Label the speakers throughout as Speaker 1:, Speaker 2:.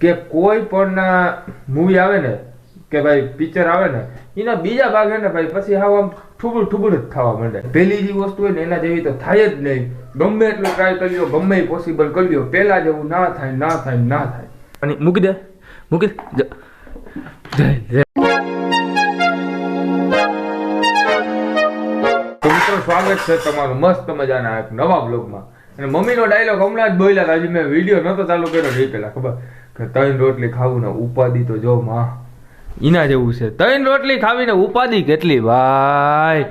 Speaker 1: કે કોઈ પણના મૂવી આવે ને કે ભાઈ પિક્ચર આવે ને એના બીજા ભાગ ને ભાઈ પછી હાવ આમ ઠુબુડ ઠુબુડ જ થવા માંડે. પહેલી જે વસ્તુ હોય ને એના જેવી તો થાય જ નહીં. ગમે એટલું ટ્રાય કરી લો ગમે પોસિબલ કરી લો પહેલા જેવું ના થાય ના થાય ના થાય. અને મૂકી દે મૂકી દે. જય સ્વાગત છે તમારું મસ્ત મજાના એક નવા બ્લોગમાં અને મમ્મીનો ડાયલોગ હમણાં જ બોલ્યા હતા હજી મેં વીડિયો નતો ચાલુ કર્યો નહીં પેલા ખબર? કે ત્રણ રોટલી ખાવું ને ઉપાધિ તો જો માં. એના જેવું છે. ત્રણ રોટલી ખાવીને ઉપાધિ કેટલી ભાઈ?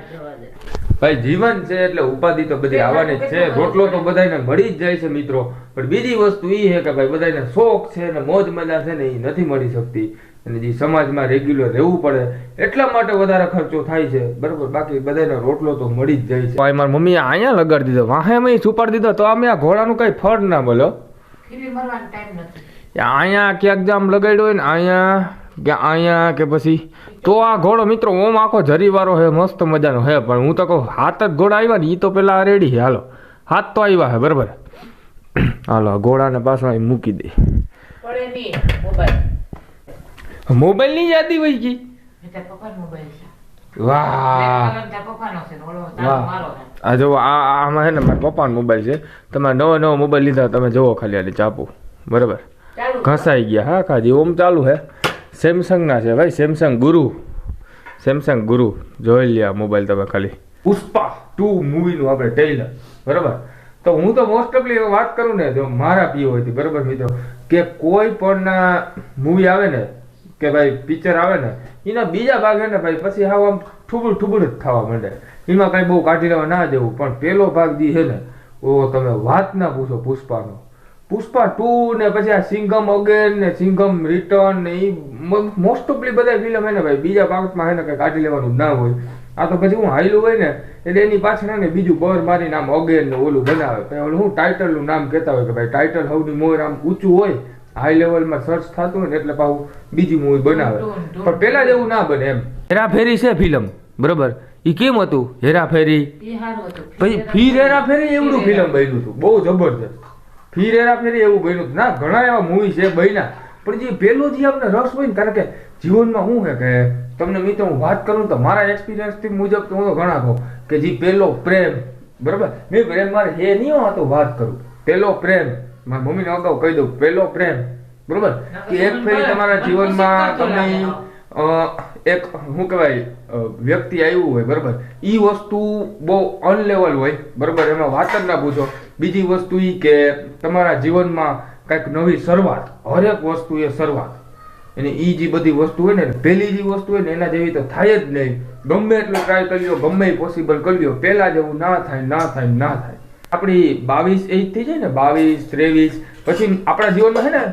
Speaker 1: ભાઈ જીવન છે એટલે ઉપાધિ તો બધી આવવાની જ છે. રોટલો તો બધાને મળી જ જાય છે મિત્રો. પણ બીજી વસ્તુ એ છે કે ભાઈ બધાને શોખ છે ને મોજ મજા છે ને એ નથી મળી શકતી. અને જે સમાજમાં રેગ્યુલર રહેવું પડે એટલા માટે વધારે ખર્ચો થાય છે. બરોબર? બાકી બધાને રોટલો તો મળી જ જાય છે. ભાઈ મારી મમ્મીએ અહીંયા લગાડી દીધો. વાહે મેં છુપાડી દીધો. તો અમે આ ઘોડાનું કઈ ફળ ના
Speaker 2: મળ્યો ટાઈમ નથી.
Speaker 1: અહીંયા ક્યાંક જામ લગાડ્યો હોય ને અહીંયા કે અહીંયા કે પછી તો આ ઘોડો મિત્રો ઓમ આખો જરીવાળો હે મસ્ત મજાનો હે પણ હું તો કહું હાથ જ ઘોડા આવ્યા ને એ તો પેલા રેડી છે હાલો. હાથ તો આવ્યા હે બરાબર. હાલો ઘોડાને પાછો મૂકી દે.
Speaker 2: મોબાઈલ.
Speaker 1: મોબાઈલની યાદી વહી ગઈ? વાહ.
Speaker 2: ને
Speaker 1: આ જો આ આમાં છે ને મારા પપ્પાનો મોબાઈલ છે. તમે નવો નવો મોબાઈલ લીધા તમે જોવો ખાલી આલી ચાપુ. બરાબર. ઘસાઈ ગયા. હા, કાજી, ઓમ ચાલુ હે. સેમસંગના છે ભાઈ સેમસંગ ગુરુ. સેમસંગ ગુરુ. જોઈ લ્યા મોબાઈલ તમે ખાલી. પુષ્પા ટુ મૂવીનું આપણે ટ્રેલર બરાબર? તો હું તો મોસ્ટ ઓફલી વાત કરું ને જો મારા પીઓ હતી બરાબર મિત્રો? કે કોઈ પણ મૂવી આવે ને, કે ભાઈ પિક્ચર આવે ને, એના બીજા ભાગ ને ભાઈ, પછી હાવ આમ ઠુબુડ ઠુબડ જ થવા માંડે. એમાં કાંઈ બહુ કાઢી લેવા ના દેવું, પણ પેલો ભાગ જે છે ને ઓ તમે વાત ના પૂછો પુષ્પાનો. પુષ્પા ટુ ને પછી આ સિંઘમ અગેન ને સિંઘમ રિટર્ન ને એ મોસ્ટ ઓફલી બધા ફિલ્મ હે ને ભાઈ બીજા ભાગમાં હે ને કઈ કાઢી લેવાનું ના હોય. આ તો પછી હું હાઈલું હોય ને એટલે એની પાછળ ને બીજું બર મારી નામ અગેન ને ઓલું બનાવે. પછી ઓલું હું ટાઇટલનું નામ કહેતા હોય કે ભાઈ ટાઇટલ હવની મોર આમ ઊંચું હોય હાઈ લેવલમાં સર્ચ થતું હોય ને એટલે પાછું બીજી મૂવી બનાવે. પણ પેલા જેવું ના બને એમ. હેરાફેરી છે ફિલ્મ બરોબર? એ કેમ હતું? હેરાફેરી? પછી ફીર હેરાફેરી એવડું ફિલ્મ બન્યું હતું. બહુ જબરજસ્ત હેરા ફેરી એવું બન્યું ના ઘણા એવા મૂવી છે બન્યા. પણ જે પેલું જે આપણે રસ હોય ને કારણ કે જીવનમાં શું છે કે તમને મિત્રો હું વાત કરું તો મારા એક્સપિરિયન્સથી મુજબ તો હું તો ઘણા કહું કે જે પેલો પ્રેમ બરાબર? મેં પ્રેમ મારે એ નહીં હતો વાત કરું. પેલો પ્રેમ મારા મમ્મીને અગાઉ કહી દઉં પેલો પ્રેમ. બરોબર? કે એક ફેરી તમારા જીવનમાં તમે એક શું કહેવાય વ્યક્તિ આવ્યું હોય બરાબર? એ વસ્તુ બહુ અનલેવલ હોય બરાબર? એમાં વાત જ ના પૂછો. બીજી વસ્તુ એ કે તમારા જીવનમાં કંઈક નવી શરૂઆત, હરેક વસ્તુ એ શરૂઆત. અને એ જે બધી વસ્તુ હોય ને, પહેલી જે વસ્તુ હોય ને, એના જેવી તો થાય જ નહીં. ગમે એટલો ટ્રાય કરી લો ગમે પોસિબલ કરી લો પહેલા જેવું ના થાય ના થાય ના થાય. આપણી બાવીસ એજ થઈ જાય ને, બાવીસ, ત્રેવીસ, પછી આપણા જીવનમાં છે ને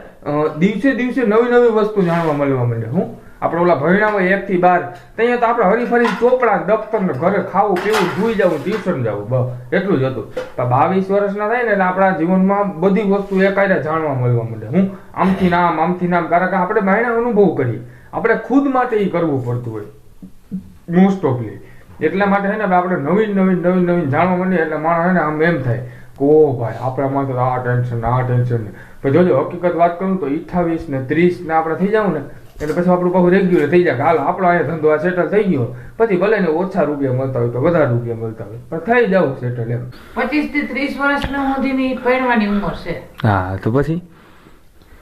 Speaker 1: દિવસે દિવસે નવી નવી વસ્તુ જાણવા મળવા માંડે. હું આપણે ઓલા ભણ્યામાં એક થી બાર. ત્યાં તો આપણે હરીફરી ચોપડા દફતર ને ઘરે ખાવું પીવું સુઈ જવું, ટ્યુશન જવું, બસ. એટલું જ હતું. પણ બાવીસ વર્ષના થાય ને એટલે આપણા જીવનમાં બધી વસ્તુ એકાયદા જાણવા મળવા મળે હું આમથી નામ આમથી નામ કારણ કે આપણે ભાઈના અનુભવ કરીએ. આપણે ખુદ માટે એ કરવું પડતું હોય. મોસ્ટ ઓફલી એટલા માટે છે ને આપણે નવીન નવીન નવીન નવીન જાણવા મળીએ એટલે માણસ ને આમ એમ થાય કે, ઓ ભાઈ, આપણા માટે તો આ ટેન્શન આ ટેન્શન પણ જોજો, હકીકત વાત કરું તો અઠ્ઠાવીસ ને ત્રીસ ને આપણે થઈ જાવ ને એટલે પછી આપણું પાછું રેગ્યુલર થઈ જાય હાલ આપણો અહીંયા ધંધો આ સેટલ થઈ ગયો. પછી ભલે ને ઓછા રૂપિયા મળતા હોય તો વધારે રૂપિયા મળતા હોય પણ થઈ જાવ સેટલ એમ.
Speaker 2: પચીસથી ત્રીસ વર્ષની સુધીની પહેરવાની ઉંમર છે.
Speaker 1: હા તો પછી?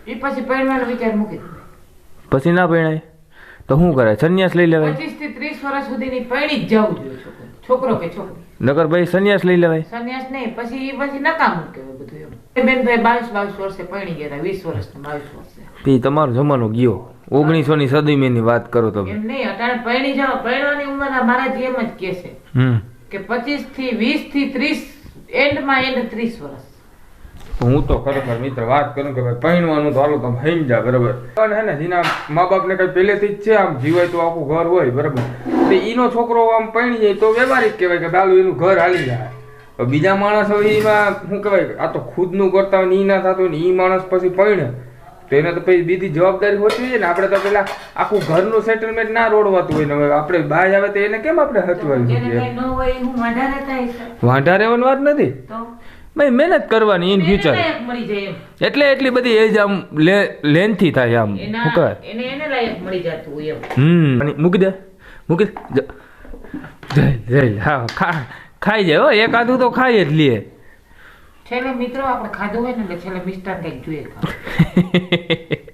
Speaker 2: એ પછી પહેરવાનો વિચાર મૂકી
Speaker 1: પછી ના પહેરાય તો શું કરે? સંન્યાસ લઈ લેવાય?
Speaker 2: પચીસથી ત્રીસ વર્ષ સુધીની પહેરી જ જવું જોઈએ છોકરો કે છોકરી?
Speaker 1: નગર ભાઈ સંન્યાસ લઈ લેવાય.
Speaker 2: સંન્યાસ નહીં પછી એ પછી નકામું કહેવાય બધું એમ. બેનભાઈ બાવીસ બાવીસ વર્ષે પરણી ગયા હતા વીસ વર્ષ બાવીસ વર્ષે.
Speaker 1: પછી તમારો જમાનો ગયો. ઓગણીસો ની સદી ની વાત કરો તમે.
Speaker 2: એમ નહીં અટાણે પરણી જાઓ. પરણવાની ઉંમર આ મારા જેમ જ કે છે કે પચીસથી વીસથી ત્રીસ એન્ડમાં એન્ડ ત્રીસ વર્ષ.
Speaker 1: હું તો ખરેખર મિત્ર વાત કરું કે ભાઈ પહેણવાનું તો હાલો તમે હઈ જા બરાબર. અને હે ને જેના મા બાપને કઈ પહેલેથી જ છે આમ જીવાય તો આખું ઘર હોય બરાબર. ઈનો છોકરો આમ પૈણી જાય તો વ્યવહારિક કહેવાય કે બાલું એનું ઘર હાલી જાય. બીજા માણસ હવે એમાં શું કહેવાય? આ તો ખુદનું કરતા હોય ને એ ના થતું ને એ માણસ પછી પૈણે. તો એને તો પછી બીજી જવાબદારી હોતી હોય ને આપણે તો પેલા આખું ઘરનું સેટલમેન્ટ ના રોડવાતું હોય ને હવે આપણે બહાર આવે તો એને કેમ આપણે હચવાવી
Speaker 2: જોઈએ? વાંઢા
Speaker 1: રહેવાની વાત નથી? ભાઈ મહેનત કરવાની ઇન ફ્યુચર એટલે એટલી બધી એજ આમ લેન્થી થાય આમ શું કહેવાય?
Speaker 2: એને એને લાયક મળી જતું હોય એમ.
Speaker 1: હમ. અને મૂકી દે. મૂકી હા ખાઈ જાય હો. એક આધું તો ખાઈ જ લઈએ
Speaker 2: છેલ્લે મિત્રો આપણે ખાધું હોય ને એટલે છેલ્લે મિષ્ટાન કંઈક જોઈએ.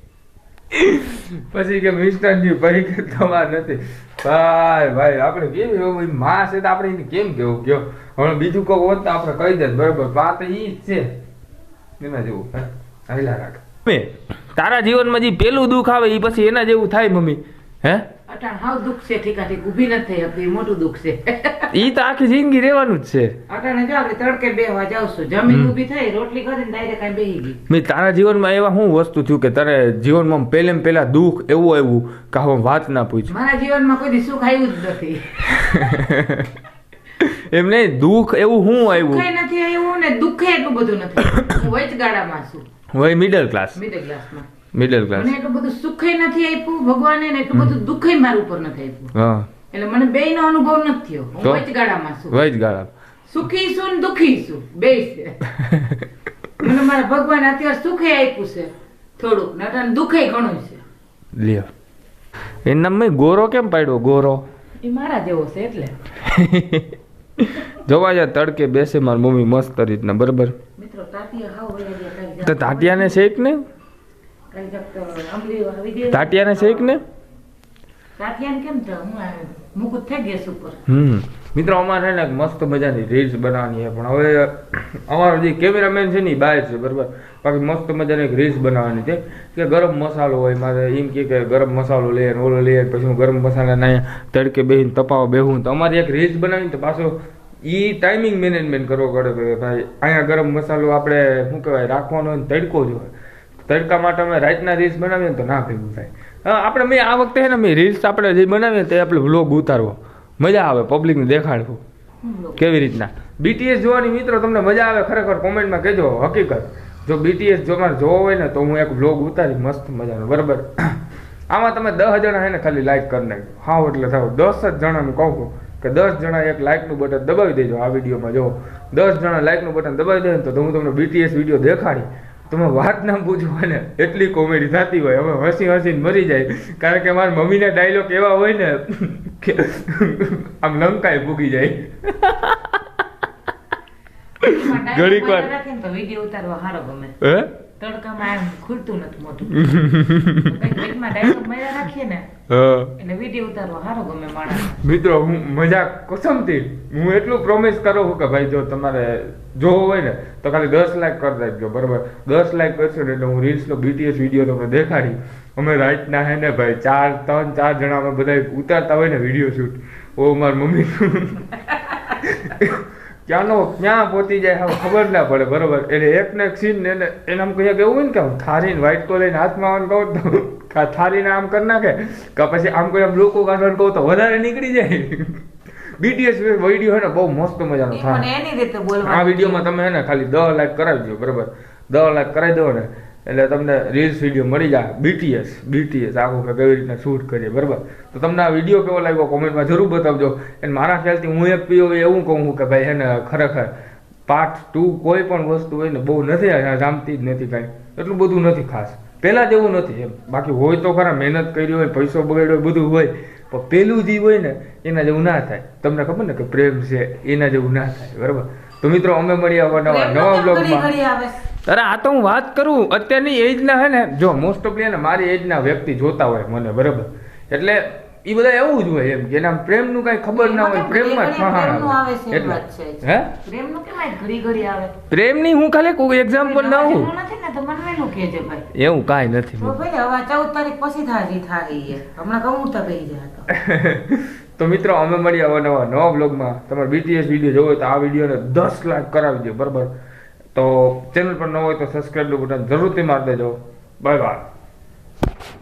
Speaker 1: પછી કે મિસ્ટરજી પરીક્ષા થવા નથી. ભાઈ ભાઈ આપણે કેમ એવું માં છે તો આપણે એને કેમ કેવું? કયો હવે બીજું કોઈ હોત તો આપણે કહી દે બરાબર. વાત એ જ છે. એના જેવું હે? હાલ્યા રાખ. તારા જીવનમાં જે પેલું દુઃખ આવે એ પછી એના જેવું થાય મમ્મી હે?
Speaker 2: અટાણ હાવ દુઃખ છે ઠીકા ઊભી નથી થઈ શકતી મોટું દુઃખ છે.
Speaker 1: ઈ તો આખી જિંદગી રહેવાનું જ છે.
Speaker 2: અટાણે જો આપણે તડકે બેહવા જાવ છું. જમીન ઊભી થઈ રોટલી કરીને ડાયરેક્ટ કાંઈ બેહી ગઈ.
Speaker 1: મેં તારા જીવનમાં એવા શું વસ્તુ થયું કે તારે જીવનમાં પહેલે પહેલા દુઃખ એવું આવ્યું કે હું વાત ના પૂછ?
Speaker 2: મારા જીવનમાં કોઈ સુખ આવ્યું જ નથી.
Speaker 1: એમ નહીં દુઃખ એવું શું આવ્યું?
Speaker 2: નથી આવ્યું ને દુઃખે એટલું બધું નથી. હું વચગાળામાં છું.
Speaker 1: હોય મિડલ ક્લાસ
Speaker 2: મિડલ ક્લાસમાં
Speaker 1: મિડલ ક્લાસ
Speaker 2: મને એટલું બધું સુખય નથી આપ્યું ભગવાને ને એટલું બધું દુઃખે મારા ઉપર નથી આપ્યું.
Speaker 1: હા.
Speaker 2: એટલે મને બેયનો અનુભવ નથી થયો? હું વચગાળામાં છું.
Speaker 1: વૈજ ગાળા
Speaker 2: સુખી છું ને દુખી છું બે છે. મને મારા ભગવાન અત્યારે સુખે આપ્યું છે થોડુંક. ને અટાણે દુખે ઘણું છે.
Speaker 1: લ્યો. એનું નામ મેં ગોરો કેમ પાડ્યો? ગોરો.
Speaker 2: એ મારા જેવો છે એટલે.
Speaker 1: જોવા જા તડકે બેસે મારી મમ્મી મસ્ત રીતના બરાબર?
Speaker 2: મિત્રો તાટિયા હાવ
Speaker 1: તો
Speaker 2: તાતિયાને
Speaker 1: તાટિયાને શેક ને તાટિયાને શેક ને?
Speaker 2: તાટિયાને કેમ તો? હું થઈ ગેસ ઉપર.
Speaker 1: હમ. મિત્રો અમારે ને મસ્ત મજાની રીલ્સ બનાવવાની છે પણ હવે અમારો જે કેમેરામેન છે ને બાય બહાર છે બરાબર? બાકી મસ્ત મજાની રીલ્સ બનાવવાની છે. કે ગરમ મસાલો હોય મારે એમ કે ગરમ મસાલો લે ને ઓલો લે પછી હું ગરમ મસાલા ના તડકે બેહીને તપાવ બેહું. તો અમારી એક રીલ્સ બનાવીને તો પાછો એ ટાઈમિંગ મેનેજમેન્ટ કરવો પડે ભાઈ. અહીંયા ગરમ મસાલો આપણે શું કહેવાય રાખવાનો તડકો જ હોય. તડકા માટે અમે રાતના રીલ્સ બનાવીએ તો ના ભેગું થાય. આપણે મેં આ વખતે છે ને મેં રીલ્સ આપણે જે બનાવીએ તે આપણે વ્લોગ ઉતારવો. મજા આવે પબ્લિકને દેખાડવું. કેવી રીતના? બીટીએસ જોવાની મિત્રો તમને મજા આવે ખરેખર કોમેન્ટમાં કહેજો હકીકત. જો બીટીએસ જો મારે જોવો હોય ને તો હું એક વ્લોગ ઉતારી મસ્ત મજાનો બરાબર? આમાં તમે દસ જણા છે ને ખાલી લાઈક કરી નાખજો. હા એટલે થાવ. દસ જ જણાનું કહું કે દસ જણા એક લાઈકનું બટન દબાવી દેજો આ વિડીયોમાં. જો દસ જણા લાઈકનું બટન દબાવી દે ને તો હું તમને બીટીએસ વીડિયો દેખાડી તમે વાત ના પૂછો ને એટલી કોમેડી થતી હોય હવે હસી હસીને મરી જાય. કારણ કે મારા મમ્મીના ડાયલોગ એવા હોય ને કે આમ લંકાય ભૂગી જાય. ઘડીક વાર.
Speaker 2: માર્યા રાખે ને તો વીડિયો ઉતારવા સારો ગમે.
Speaker 1: હે?
Speaker 2: તડકામાં ખુલતું નથી મોઢું. પેટમાં ડાયલોગ માર્યા રાખીએ ને એટલે વીડિયો ઉતારવા સારો ગમે માણસ.
Speaker 1: મિત્રો હું મજાક કસમથી હું એટલું પ્રોમિસ કરું છું કે ભાઈ જો તમારે જોવો હોય ને તો ખાલી દસ લાખ કરી દેજો બરાબર? દસ લાખ કરશો ને એટલે હું રીલ્સનો બીટીએસ વીડિયો તમને દેખાડી અમે રાઈટના હે ને ભાઈ, ચાર, ત્રણ, ચાર જણા અમે બધા ઉતારતા હોય ને વીડિયો શૂટ ઓ, મારી મમ્મી. ક્યાંનો, ક્યાં પહોંચી જાય હવે ખબર ના પડે, બરોબર? એટલે એક ને એક સીન ને એને આમ કહીએ કે એવું ને કે થારીને વ્હાઈટ તો લઈને હાથમાં આવવાનું કહું તો, કા થારીને આમ કરી નાખે, કે પછી આમ કોઈ આમ લોકો કાઢવાનું કહું તો વધારે નીકળી જાય. બીટીએસ વીડિયો હે ને બહુ મસ્ત મજાનો થાય.
Speaker 2: એની રીતે
Speaker 1: આ વિડીયોમાં તમે હે ને ખાલી 10 લાખ કરાવી દો બરાબર? 10 લાખ કરાવી દો ને એટલે તમને રીલ્સ વીડિયો મળી જાય. બીટીએસ બીટીએસ આખું કે કેવી રીતના શૂટ કરીએ બરાબર? તો તમને આ વીડિયો કેવો લાગ્યો કોમેન્ટમાં જરૂર બતાવજો. અને મારા ખ્યાલથી હું એક પીઓ એવું કહું છું કે ભાઈ હે ને ખરેખર પાર્ટ ટુ કોઈ પણ વસ્તુ હોય ને બહુ નથી આ જામતી જ નથી કાંઈ. એટલું બધું નથી ખાસ. પહેલાં જેવું નથી એમ. બાકી હોય તો ખરા મહેનત કરી હોય પૈસો બગાડ્યો હોય બધું હોય. પણ પેલું જે હોય ને એના જેવું ના થાય. તમને ખબર ને કે પ્રેમ છે એના જેવું ના થાય બરાબર? તો મિત્રો અમે મળ્યા આવા નવા નવા બ્લોગમાં અરે આ તો હું વાત કરું અત્યારની એજના હે ને જો મોસ્ટ ઓફલી ને મારી એજના વ્યક્તિ જોતા હોય મને બરાબર? એટલે એ બધા એવું જ હોય એમ કે પ્રેમ પ્રેમનું કઈ ખબર ના હોય
Speaker 2: પ્રેમમાં કેમ ઘડી ઘડી આવે છે,
Speaker 1: એટલે. હે?
Speaker 2: પ્રેમનું કેમ ઘડી ઘડી આવે?
Speaker 1: પ્રેમની હું ખાલી કોઈ એક્ઝામ્પલ ના હું
Speaker 2: એવું નથી ને તો મને વહેલું કહેજે ભાઈ.
Speaker 1: એવું કાંઈ નથી.
Speaker 2: તો ભાઈ હવે ચૌદ તારીખ પછી થાજી છે. હમણાં કમુરતા બેહી જાય તો
Speaker 1: તો મિત્રો અમે મળીએ આવા નવા નવા બ્લોગમાં તમારે બીટીએસ વીડિયો જોવો હોય તો આ વિડીયોને દસ લાખ કરાવી દો બરાબર? તો ચેનલ પર ન હોય તો સબસ્ક્રાઈબનું બટન જરૂરથી મારી દેજો. Bye bye